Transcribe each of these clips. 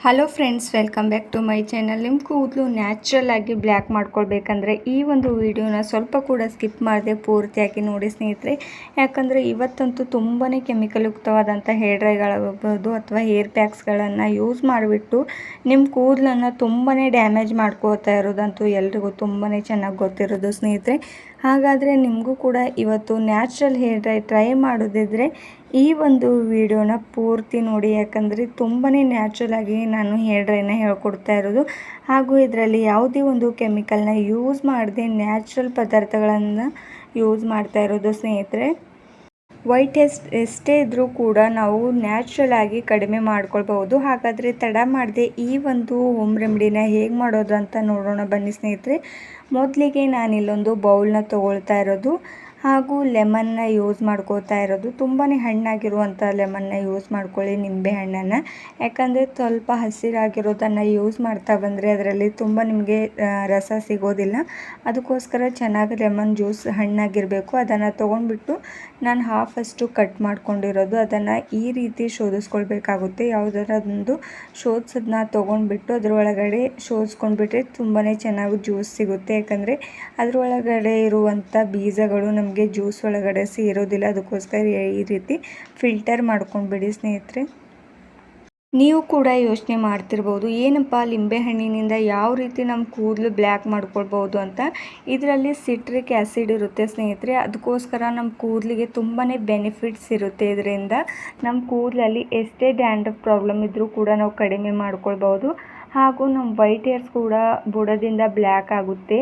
Hello friends welcome back to my channel ನಿಮ್ಮ ಕೂದಲು natural ಆಗಿ ಬ್ಲ್ಯಾಕ್ ಮಾಡ್ಕೊಳ್ಬೇಕಂದ್ರೆ ಈ ಒಂದು ವಿಡಿಯೋನ ಸ್ವಲ್ಪ ಕೂಡ ಸ್ಕಿಪ್ ಮಾಡದೆ ಪೂರ್ತಿಯಾಗಿ ನೋಡಿ ಸ್ನೇಹಿತರೆ. ಯಾಕಂದರೆ ಇವತ್ತಂತೂ ತುಂಬಾ ಕೆಮಿಕಲ್ ಯುಕ್ತವಾದಂಥ ಹೇರ್ ಡ್ರೈಗಳಾಗಬಹುದು ಅಥವಾ ಹೇರ್ ಪ್ಯಾಕ್ಸ್ಗಳನ್ನು ಯೂಸ್ ಮಾಡಿಬಿಟ್ಟು ನಿಮ್ಮ ಕೂದಲನ್ನು ತುಂಬಾ ಡ್ಯಾಮೇಜ್ ಮಾಡ್ಕೋತಾ ಇರೋದಂತೂ ಎಲ್ರಿಗೂ ತುಂಬಾ ಚೆನ್ನಾಗಿ ಗೊತ್ತಿರೋದು ಸ್ನೇಹಿತರೆ. ಹಾಗಾದರೆ ನಿಮಗೂ ಕೂಡ ಇವತ್ತು ನ್ಯಾಚುರಲ್ ಹೇರ್ ಡ್ರೈ ಟ್ರೈ ಮಾಡೋದಿದ್ರೆ ಈ ಒಂದು ವಿಡಿಯೋನ ಪೂರ್ತಿ ನೋಡಿ, ಯಾಕಂದರೆ ತುಂಬಾ ನ್ಯಾಚುರಲ್ ಆಗಿ ನಾನು ಹೇರ್ ಡ್ರೈನ ಹೇಳ್ಕೊಡ್ತಾ ಇರೋದು. ಹಾಗೂ ಇದರಲ್ಲಿ ಯಾವುದೇ ಒಂದು ಕೆಮಿಕಲ್ನ ಯೂಸ್ ಮಾಡದೆ ನ್ಯಾಚುರಲ್ ಪದಾರ್ಥಗಳನ್ನು ಯೂಸ್ ಮಾಡ್ತಾ ಇರೋದು ಸ್ನೇಹಿತರೆ. ವೈಟ್ ಎಸ್ಟ್ ಎಷ್ಟೇ ಇದ್ದರೂ ಕೂಡ ನಾವು ನ್ಯಾಚುರಲ್ ಆಗಿ ಕಡಿಮೆ ಮಾಡ್ಕೊಳ್ಬಹುದು. ಹಾಗಾದರೆ ತಡ ಮಾಡದೆ ಈ ಒಂದು ಹೋಮ್ ರೆಮಿಡಿನ ಹೇಗೆ ಮಾಡೋದು ಅಂತ ನೋಡೋಣ ಬನ್ನಿ ಸ್ನೇಹಿತರೆ. ಮೊದಲಿಗೆ ನಾನಿಲ್ಲೊಂದು ಬೌಲ್ನ ತಗೊಳ್ತಾ ಇರೋದು. ಹಾಗೂ ಲೆಮನ್ನ ಯೂಸ್ ಮಾಡ್ಕೋತಾ ಇರೋದು. ತುಂಬಾ ಹಣ್ಣಾಗಿರುವಂಥ ಲೆಮನ್ನ ಯೂಸ್ ಮಾಡ್ಕೊಳ್ಳಿ ನಿಂಬೆ ಹಣ್ಣನ್ನು. ಯಾಕಂದರೆ ಸ್ವಲ್ಪ ಹಸಿರಾಗಿರೋದನ್ನು ಯೂಸ್ ಮಾಡ್ತಾ ಬಂದರೆ ಅದರಲ್ಲಿ ತುಂಬ ನಿಮಗೆ ರಸ ಸಿಗೋದಿಲ್ಲ. ಅದಕ್ಕೋಸ್ಕರ ಚೆನ್ನಾಗಿ ಲೆಮನ್ ಜ್ಯೂಸ್ ಹಣ್ಣಾಗಿರಬೇಕು. ಅದನ್ನು ತೊಗೊಂಡ್ಬಿಟ್ಟು ನಾನು ಹಾಫ್ ಅಷ್ಟು ಕಟ್ ಮಾಡ್ಕೊಂಡಿರೋದು. ಅದನ್ನು ಈ ರೀತಿ ಶೋಧಿಸ್ಕೊಳ್ಬೇಕಾಗುತ್ತೆ. ಒಂದು ಶೋಧಿಸೋದನ್ನ ತೊಗೊಂಡ್ಬಿಟ್ಟು ಅದರೊಳಗಡೆ ಶೋಧಿಸ್ಕೊಂಡ್ಬಿಟ್ರೆ ತುಂಬಾ ಚೆನ್ನಾಗಿ ಜ್ಯೂಸ್ ಸಿಗುತ್ತೆ. ಯಾಕಂದರೆ ಅದರೊಳಗಡೆ ಇರುವಂಥ ಬೀಜಗಳು ನಮಗೆ ನಮಗೆ ಜ್ಯೂಸ್ ಒಳಗಡೆ ಸೇರೋದಿಲ್ಲ, ಅದಕ್ಕೋಸ್ಕರ ಈ ರೀತಿ ಫಿಲ್ಟರ್ ಮಾಡ್ಕೊಂಡ್ಬಿಡಿ ಸ್ನೇಹಿತರೆ. ನೀವು ಕೂಡ ಯೋಚನೆ ಮಾಡ್ತಿರ್ಬೋದು, ಏನಪ್ಪ ಲಿಂಬೆಹಣ್ಣಿನಿಂದ ಯಾವ ರೀತಿ ನಮ್ಮ ಕೂದಲು ಬ್ಲ್ಯಾಕ್ ಮಾಡ್ಕೊಳ್ಬೋದು ಅಂತ. ಇದರಲ್ಲಿ ಸಿಟ್ರಿಕ್ ಆ್ಯಸಿಡ್ ಇರುತ್ತೆ ಸ್ನೇಹಿತರೆ, ಅದಕ್ಕೋಸ್ಕರ ನಮ್ಮ ಕೂದಲಿಗೆ ತುಂಬಾ ಬೆನಿಫಿಟ್ಸ್ ಇರುತ್ತೆ. ಇದರಿಂದ ನಮ್ಮ ಕೂದಲಲ್ಲಿ ಎಷ್ಟೇ ಡ್ಯಾಂಡ್ರಫ್ ಪ್ರಾಬ್ಲಮ್ ಇದ್ದರೂ ಕೂಡ ನಾವು ಕಡಿಮೆ ಮಾಡ್ಕೊಳ್ಬೋದು ಹಾಗೂ ನಮ್ಮ ವೈಟ್ ಹೇರ್ಸ್ ಕೂಡ ಬುಡದಿಂದ ಬ್ಲ್ಯಾಕ್ ಆಗುತ್ತೆ.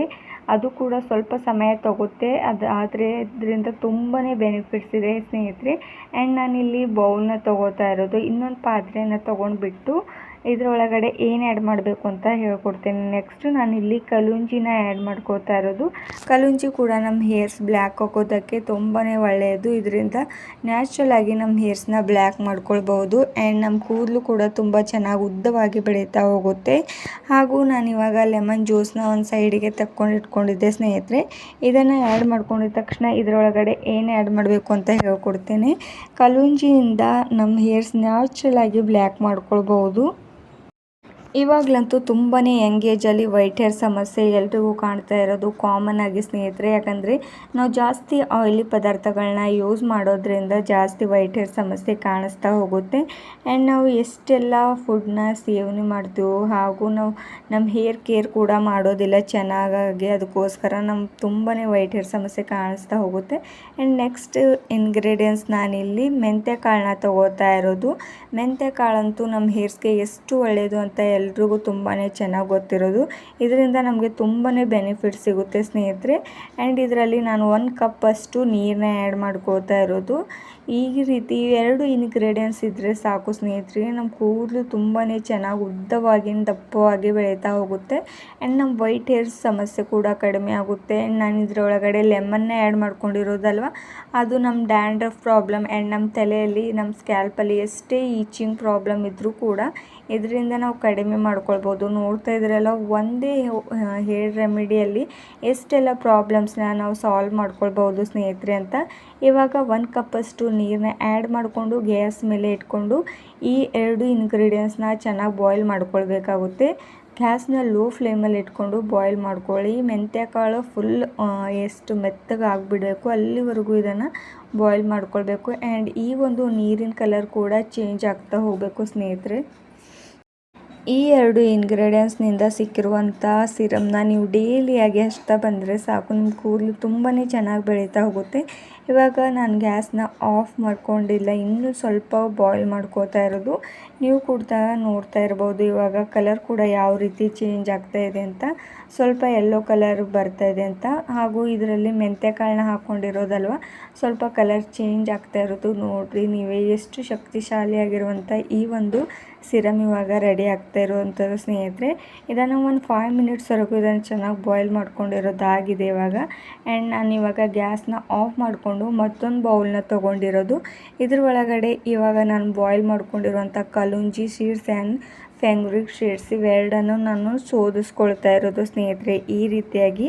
ಅದು ಕೂಡ ಸ್ವಲ್ಪ ಸಮಯ ತಗುತ್ತೆ. ಅದು ಆದರೆ ಇದರಿಂದ ತುಂಬಾ ಬೆನಿಫಿಟ್ಸ್ ಇದೆ ಸ್ನೇಹಿತರೆ. ಆ್ಯಂಡ್ ನಾನಿಲ್ಲಿ ಬೌಲ್ನ ತೊಗೋತಾ ಇರೋದು. ಇನ್ನೊಂದು ಪಾತ್ರೆನ ತೊಗೊಂಡ್ಬಿಟ್ಟು ಇದರೊಳಗಡೆ ಏನು ಆ್ಯಡ್ ಮಾಡಬೇಕು ಅಂತ ಹೇಳ್ಕೊಡ್ತೇನೆ. ನೆಕ್ಸ್ಟ್ ನಾನು ಇಲ್ಲಿ ಕಲುಂಜಿನ ಆ್ಯಡ್ ಮಾಡ್ಕೋತಾ ಇರೋದು. ಕಲುಂಜಿ ಕೂಡ ನಮ್ಮ ಹೇರ್ಸ್ ಬ್ಲ್ಯಾಕ್ ಹಾಕೋದಕ್ಕೆ ತುಂಬಾ ಒಳ್ಳೆಯದು ಇದರಿಂದ ನ್ಯಾಚುರಲ್ ಆಗಿ ನಮ್ಮ ಹೇರ್ಸ್ನ ಬ್ಲ್ಯಾಕ್ ಮಾಡ್ಕೊಳ್ಬೋದು ಆ್ಯಂಡ್ ನಮ್ಮ ಕೂದಲು ಕೂಡ ತುಂಬ ಚೆನ್ನಾಗಿ ಉದ್ದವಾಗಿ ಬೆಳೀತಾ ಹೋಗುತ್ತೆ. ಹಾಗೂ ನಾನು ಇವಾಗ ಲೆಮನ್ ಜ್ಯೂಸ್ನ ಒಂದು ಸೈಡಿಗೆ ತಕ್ಕೊಂಡು ಇಟ್ಕೊಂಡಿದ್ದೆ ಸ್ನೇಹಿತರೆ. ಇದನ್ನು ಆ್ಯಡ್ ಮಾಡ್ಕೊಂಡಿದ ತಕ್ಷಣ ಇದರೊಳಗಡೆ ಏನು ಆ್ಯಡ್ ಮಾಡಬೇಕು ಅಂತ ಹೇಳ್ಕೊಡ್ತೇನೆ. ಕಲುಂಜಿಯಿಂದ ನಮ್ಮ ಹೇರ್ಸ್ ನ್ಯಾಚುರಲ್ ಆಗಿ ಬ್ಲ್ಯಾಕ್ ಮಾಡ್ಕೊಳ್ಬೋದು ಇವಾಗಲಂತೂ ತುಂಬಾ ಯಂಗೇಜಲ್ಲಿ ವೈಟ್ ಹೇರ್ ಸಮಸ್ಯೆ ಎಲ್ರಿಗೂ ಕಾಣ್ತಾ ಇರೋದು ಕಾಮನ್ ಆಗಿ ಸ್ನೇಹಿತರೆ. ಯಾಕಂದರೆ ನಾವು ಜಾಸ್ತಿ ಆಯಿಲಿ ಪದಾರ್ಥಗಳನ್ನ ಯೂಸ್ ಮಾಡೋದ್ರಿಂದ ಜಾಸ್ತಿ ವೈಟ್ ಹೇರ್ ಸಮಸ್ಯೆ ಕಾಣಿಸ್ತಾ ಹೋಗುತ್ತೆ. ಆ್ಯಂಡ್ ನಾವು ಎಷ್ಟೆಲ್ಲ ಫುಡ್ನ ಸೇವನೆ ಮಾಡ್ತೀವೋ ಹಾಗೂ ನಾವು ನಮ್ಮ ಹೇರ್ ಕೇರ್ ಕೂಡ ಮಾಡೋದಿಲ್ಲ ಚೆನ್ನಾಗಾಗಿ ಅದಕ್ಕೋಸ್ಕರ ನಮ್ಮ ತುಂಬಾ ವೈಟ್ ಹೇರ್ ಸಮಸ್ಯೆ ಕಾಣಿಸ್ತಾ ಹೋಗುತ್ತೆ. ಆ್ಯಂಡ್ ನೆಕ್ಸ್ಟ್ ಇನ್ಗ್ರೀಡಿಯೆಂಟ್ಸ್ ನಾನಿಲ್ಲಿ ಮೆಂತ್ಯ ಕಾಳನ್ನ ತಗೋತಾ ಇರೋದು. ಮೆಂತ್ಯ ಕಾಳಂತೂ ನಮ್ಮ ಹೇರ್ಸ್ಗೆ ಎಷ್ಟು ಒಳ್ಳೆಯದು ಅಂತ ಎಲ್ರಿಗೂ ತುಂಬಾ ಚೆನ್ನಾಗಿ ಗೊತ್ತಿರೋದು. ಇದರಿಂದ ನಮಗೆ ತುಂಬಾ ಬೆನಿಫಿಟ್ ಸಿಗುತ್ತೆ ಸ್ನೇಹಿತರೆ. ಆ್ಯಂಡ್ ಇದರಲ್ಲಿ ನಾನು ಒಂದು ಕಪ್ಪಷ್ಟು ನೀರನ್ನ ಆ್ಯಡ್ ಮಾಡ್ಕೋತಾ ಇರೋದು. ಈ ರೀತಿ ಎರಡು ಇನ್ಗ್ರೀಡಿಯೆಂಟ್ಸ್ ಇದ್ದರೆ ಸಾಕು ಸ್ನೇಹಿತರೆ ನಮ್ಮ ಕೂದಲು ತುಂಬಾ ಚೆನ್ನಾಗಿ ಉದ್ದವಾಗಿ ದಪ್ಪವಾಗಿ ಬೆಳೀತಾ ಹೋಗುತ್ತೆ. ಆ್ಯಂಡ್ ನಮ್ಮ ವೈಟ್ ಹೇರ್ಸ್ ಸಮಸ್ಯೆ ಕೂಡ ಕಡಿಮೆ ಆಗುತ್ತೆ. ಆ್ಯಂಡ್ ನಾನು ಇದರೊಳಗಡೆ ಲೆಮನ್ನ ಆ್ಯಡ್ ಮಾಡ್ಕೊಂಡಿರೋದಲ್ವ? ಅದು ನಮ್ಮ ಡ್ಯಾಂಡ್ರಫ್ ಪ್ರಾಬ್ಲಮ್ ಆ್ಯಂಡ್ ನಮ್ಮ ತಲೆಯಲ್ಲಿ ನಮ್ಮ ಸ್ಕ್ಯಾಲ್ಪಲ್ಲಿ ಎಷ್ಟೇ ಈಚಿಂಗ್ ಪ್ರಾಬ್ಲಮ್ ಇದ್ದರೂ ಕೂಡ ಇದರಿಂದ ನಾವು ಕಡಿಮೆ ಮಾಡ್ಕೊಳ್ಬೋದು. ನೋಡ್ತಾ ಇದ್ರಲ್ಲ, ಒಂದೇ ಹೇರ್ ರೆಮಿಡಿಯಲ್ಲಿ ಎಷ್ಟೆಲ್ಲ ಪ್ರಾಬ್ಲಮ್ಸ್ನ ನಾವು ಸಾಲ್ವ್ ಮಾಡ್ಕೊಳ್ಬೋದು ಸ್ನೇಹಿತರೆ ಅಂತ. ಇವಾಗ ಒನ್ ಕಪ್ಪಷ್ಟು ನೀರನ್ನ ಆ್ಯಡ್ ಮಾಡಿಕೊಂಡು ಗ್ಯಾಸ್ ಮೇಲೆ ಇಟ್ಕೊಂಡು ಈ ಎರಡು ಇಂಗ್ರೀಡಿಯೆಂಟ್ಸ್ನ ಚೆನ್ನಾಗಿ ಬಾಯ್ಲ್ ಮಾಡ್ಕೊಳ್ಬೇಕಾಗುತ್ತೆ. ಗ್ಯಾಸ್ನ ಲೋ ಫ್ಲೇಮಲ್ಲಿ ಇಟ್ಕೊಂಡು ಬಾಯ್ಲ್ ಮಾಡ್ಕೊಳ್ಳಿ. ಮೆಂತ್ಯ ಕಾಳು ಫುಲ್ ಎಷ್ಟು ಮೆತ್ತಗೆ ಆಗಿಬಿಡಬೇಕು ಅಲ್ಲಿವರೆಗೂ ಇದನ್ನು ಬಾಯ್ಲ್ ಮಾಡ್ಕೊಳ್ಬೇಕು. ಆ್ಯಂಡ್ ಈ ಒಂದು ನೀರಿನ ಕಲರ್ ಕೂಡ ಚೇಂಜ್ ಆಗ್ತಾ ಹೋಗಬೇಕು ಸ್ನೇಹಿತರೆ. ಈ ಎರಡು ಇಂಗ್ರೀಡಿಯೆಂಟ್ಸ್ನಿಂದ ಸಿಕ್ಕಿರುವಂಥ ಸಿರಮ್ನ ನೀವು ಡೈಲಿಯಾಗಿ ಹಚ್ತಾ ಬಂದರೆ ಸಾಕು. ನಿಮ್ಮ ಕೂದಲು ತುಂಬಾ ಚೆನ್ನಾಗಿ ಬೆಳೀತಾ ಹೋಗುತ್ತೆ. ಇವಾಗ ನಾನು ಗ್ಯಾಸ್ನ ಆಫ್ ಮಾಡ್ಕೊಂಡಿಲ್ಲ. ಇನ್ನೂ ಸ್ವಲ್ಪ ಬಾಯ್ಲ್ ಮಾಡ್ಕೋತಾ ಇರೋದು. ನೀವು ಕೂಡ ನೋಡ್ತಾ ಇರ್ಬೋದು. ಇವಾಗ ಕಲರ್ ಕೂಡ ಯಾವ ರೀತಿ ಚೇಂಜ್ ಆಗ್ತಾ ಇದೆ ಅಂತ. ಸ್ವಲ್ಪ ಯೆಲ್ಲೋ ಕಲರ್ ಬರ್ತಾ ಇದೆ ಅಂತ. ಹಾಗೂ ಇದರಲ್ಲಿ ಮೆಂತ್ಯ ಕಾಳನ್ನ ಹಾಕ್ಕೊಂಡಿರೋದಲ್ವ ಸ್ವಲ್ಪ ಕಲರ್ ಚೇಂಜ್ ಆಗ್ತಾ ಇರೋದು. ನೋಡಿರಿ, ನೀವೇ ಎಷ್ಟು ಶಕ್ತಿಶಾಲಿಯಾಗಿರುವಂಥ ಈ ಒಂದು ಸಿರಮ್ ಇವಾಗ ರೆಡಿ ಆಗ್ತಾ ಇರುವಂಥದ್ದು ಸ್ನೇಹಿತರೆ. ಇದನ್ನು ಒಂದು ಫೈವ್ ಮಿನಿಟ್ಸ್ವರೆಗೂ ಇದನ್ನು ಚೆನ್ನಾಗಿ ಬಾಯ್ಲ್ ಮಾಡ್ಕೊಂಡಿರೋದಾಗಿದೆ ಇವಾಗ. ಆ್ಯಂಡ್ ನಾನು ಇವಾಗ ಗ್ಯಾಸ್ನ ಆಫ್ ಮಾಡಿಕೊಂಡು ಮತ್ತೊಂದು ಬೌಲ್ನ ತೊಗೊಂಡಿರೋದು. ಇದ್ರ ಒಳಗಡೆ ಇವಾಗ ನಾನು boil ಮಾಡ್ಕೊಂಡಿರುವಂಥ kalonji seeds and fenugreek seeds ಇವೆರಡನ್ನು ನಾನು ಶೋಧಿಸ್ಕೊಳ್ತಾ ಇರೋದು ಸ್ನೇಹಿತರೆ ಈ ರೀತಿಯಾಗಿ.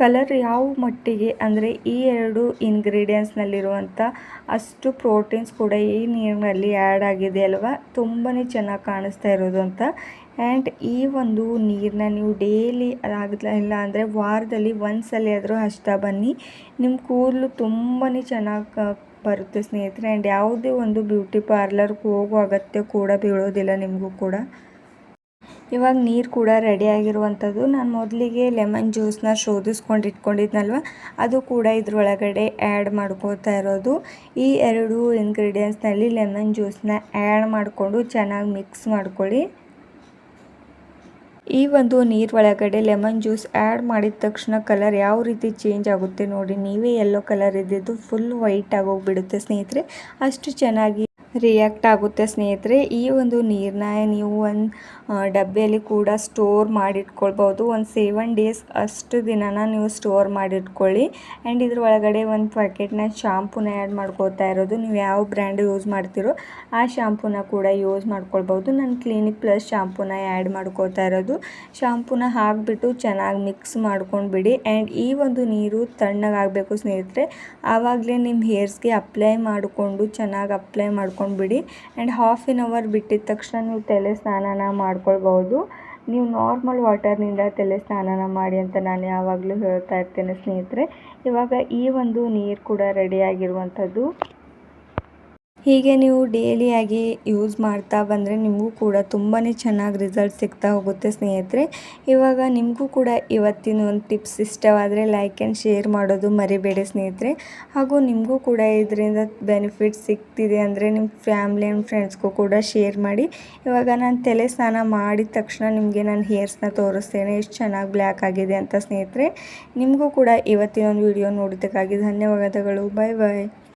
ಕಲರ್ ಯಾವ ಮಟ್ಟಿಗೆ ಅಂದರೆ ಈ ಎರಡು ಇಂಗ್ರೀಡಿಯೆಂಟ್ಸ್ನಲ್ಲಿರುವಂಥ ಅಷ್ಟು ಪ್ರೋಟೀನ್ಸ್ ಕೂಡ ಈ ನೀರಿನಲ್ಲಿ ಆ್ಯಡ್ ಆಗಿದೆ ಅಲ್ವಾ? ತುಂಬಾ ಚೆನ್ನಾಗಿ ಕಾಣಿಸ್ತಾ ಇರೋದು ಅಂತ. ಆ್ಯಂಡ್ ಈ ಒಂದು ನೀರನ್ನ ನೀವು ಡೈಲಿ ಇಲ್ಲ ಅಂದರೆ ವಾರದಲ್ಲಿ ಒಂದು ಸಲ ಆದರೂ ಹಚ್ತಾ ಬನ್ನಿ. ನಿಮ್ಮ ಕೂದಲು ತುಂಬಾ ಚೆನ್ನಾಗಿ ಬರುತ್ತೆ ಸ್ನೇಹಿತರೆ. ಆ್ಯಂಡ್ ಯಾವುದೇ ಒಂದು ಬ್ಯೂಟಿ ಪಾರ್ಲರ್ಗೆ ಹೋಗೋ ಅಗತ್ಯ ಕೂಡ ಬೀಳೋದಿಲ್ಲ ನಿಮಗೂ ಕೂಡ. ಇವಾಗ ನೀರು ಕೂಡ ರೆಡಿ ಆಗಿರುವಂಥದ್ದು. ನಾನು ಮೊದಲಿಗೆ ಲೆಮನ್ ಜ್ಯೂಸನ್ನ ಶೋಧಿಸ್ಕೊಂಡು ಇಟ್ಕೊಂಡಿದ್ನಲ್ವ? ಅದು ಕೂಡ ಇದರೊಳಗಡೆ ಆ್ಯಡ್ ಮಾಡ್ಕೋತಾ ಇರೋದು. ಈ ಎರಡು ಇಂಗ್ರೀಡಿಯೆಂಟ್ಸ್ನಲ್ಲಿ ಲೆಮನ್ ಜ್ಯೂಸ್ನ ಆ್ಯಡ್ ಮಾಡಿಕೊಂಡು ಚೆನ್ನಾಗಿ ಮಿಕ್ಸ್ ಮಾಡ್ಕೊಳ್ಳಿ. ಈ ಒಂದು ನೀರು ಒಳಗಡೆ ಲೆಮನ್ ಜ್ಯೂಸ್ ಆ್ಯಡ್ ಮಾಡಿದ ತಕ್ಷಣ ಕಲರ್ ಯಾವ ರೀತಿ ಚೇಂಜ್ ಆಗುತ್ತೆ ನೋಡಿ. ನೀವೇ ಯೆಲ್ಲೋ ಕಲರ್ ಇದ್ದಿದ್ದು ಫುಲ್ ವೈಟ್ ಆಗೋಗ್ಬಿಡುತ್ತೆ ಸ್ನೇಹಿತರೆ. ಅಷ್ಟು ಚೆನ್ನಾಗಿ ರಿಯಾಕ್ಟ್ ಆಗುತ್ತೆ ಸ್ನೇಹಿತರೆ. ಈ ಒಂದು ನೀರನ್ನ ನೀವು ಒಂದು ಡಬ್ಬಿಯಲ್ಲಿ ಕೂಡ ಸ್ಟೋರ್ ಮಾಡಿಟ್ಕೊಳ್ಬೋದು ಒಂದು ಸೆವೆನ್ ಡೇಸ್ ಅಷ್ಟು ದಿನನ ನೀವು ಸ್ಟೋರ್ ಮಾಡಿಟ್ಕೊಳ್ಳಿ. ಆ್ಯಂಡ್ ಇದ್ರ ಒಳಗಡೆ ಒಂದು ಪ್ಯಾಕೆಟ್ನ ಶಾಂಪೂನ ಆ್ಯಡ್ ಮಾಡ್ಕೋತಾ ಇರೋದು. ನೀವು ಯಾವ ಬ್ರ್ಯಾಂಡ್ ಯೂಸ್ ಮಾಡ್ತೀರೋ ಆ ಶಾಂಪೂನ ಕೂಡ ಯೂಸ್ ಮಾಡ್ಕೊಳ್ಬೋದು ನಾನು ಕ್ಲಿನಿಕ್ ಪ್ಲಸ್ ಶಾಂಪೂನ ಆ್ಯಡ್ ಮಾಡ್ಕೋತಾ ಇರೋದು. ಶಾಂಪೂನ ಹಾಕಿಬಿಟ್ಟು ಚೆನ್ನಾಗಿ ಮಿಕ್ಸ್ ಮಾಡ್ಕೊಂಡು ಬಿಡಿ ಆ್ಯಂಡ್ ಈ ಒಂದು ನೀರು ತಣ್ಣಗಾಗಬೇಕು ಸ್ನೇಹಿತರೆ. ಆವಾಗಲೇ ನಿಮ್ಮ ಹೇರ್ಸ್ಗೆ ಅಪ್ಲೈ ಮಾಡಿಕೊಂಡು ಚೆನ್ನಾಗಿ ಅಪ್ಲೈ ಮಾಡ್ಕೊಂಡು ಬಿಡಿ ಆ್ಯಂಡ್ ಹಾಫ್ ಆನ್ ಅವರ್ ಬಿಟ್ಟಿದ ತಕ್ಷಣ ನೀವು ತಲೆ ಸ್ನಾನನ ಮಾಡ್ಕೊಳ್ಬೋದು ನೀವು ನಾರ್ಮಲ್ ವಾಟರ್ನಿಂದ ತಲೆ ಸ್ನಾನನ ಮಾಡಿ ಅಂತ ನಾನು ಯಾವಾಗಲೂ ಹೇಳ್ತಾ ಇರ್ತೇನೆ ಸ್ನೇಹಿತರೆ. ಇವಾಗ ಈ ಒಂದು ನೀರು ಕೂಡ ರೆಡಿಯಾಗಿರುವಂಥದ್ದು ಹೀಗೆ ನೀವು ಡೇಲಿಯಾಗಿ ಯೂಸ್ ಮಾಡ್ತಾ ಬಂದರೆ ನಿಮಗೂ ಕೂಡ ತುಂಬಾ ಚೆನ್ನಾಗಿ ರಿಸಲ್ಟ್ ಸಿಗ್ತಾ ಹೋಗುತ್ತೆ ಸ್ನೇಹಿತರೆ. ಇವಾಗ ನಿಮಗೂ ಕೂಡ ಇವತ್ತಿನ ಒಂದು ಟಿಪ್ಸ್ ಇಷ್ಟವಾದರೆ ಲೈಕ್ ಆ್ಯಂಡ್ ಶೇರ್ ಮಾಡೋದು ಮರಿಬೇಡಿ ಸ್ನೇಹಿತರೆ. ಹಾಗೂ ನಿಮಗೂ ಕೂಡ ಇದರಿಂದ ಬೆನಿಫಿಟ್ ಸಿಗ್ತಿದೆ ಅಂದರೆ ನಿಮ್ಮ ಫ್ಯಾಮ್ಲಿ ಆ್ಯಂಡ್ ಫ್ರೆಂಡ್ಸ್ಗೂ ಕೂಡ ಶೇರ್ ಮಾಡಿ. ಇವಾಗ ನಾನು ತಲೆ ಸ್ನಾನ ಮಾಡಿದ ತಕ್ಷಣ ನಿಮಗೆ ನಾನು ಹೇರ್ಸ್ನ ತೋರಿಸ್ತೇನೆ, ಎಷ್ಟು ಚೆನ್ನಾಗಿ ಬ್ಲ್ಯಾಕ್ ಆಗಿದೆ ಅಂತ ಸ್ನೇಹಿತರೆ. ನಿಮಗೂ ಕೂಡ ಇವತ್ತಿನ ಒಂದು ವಿಡಿಯೋ ನೋಡಿದ್ದಕ್ಕಾಗಿ ಧನ್ಯವಾದಗಳು. ಬಾಯ್ ಬಾಯ್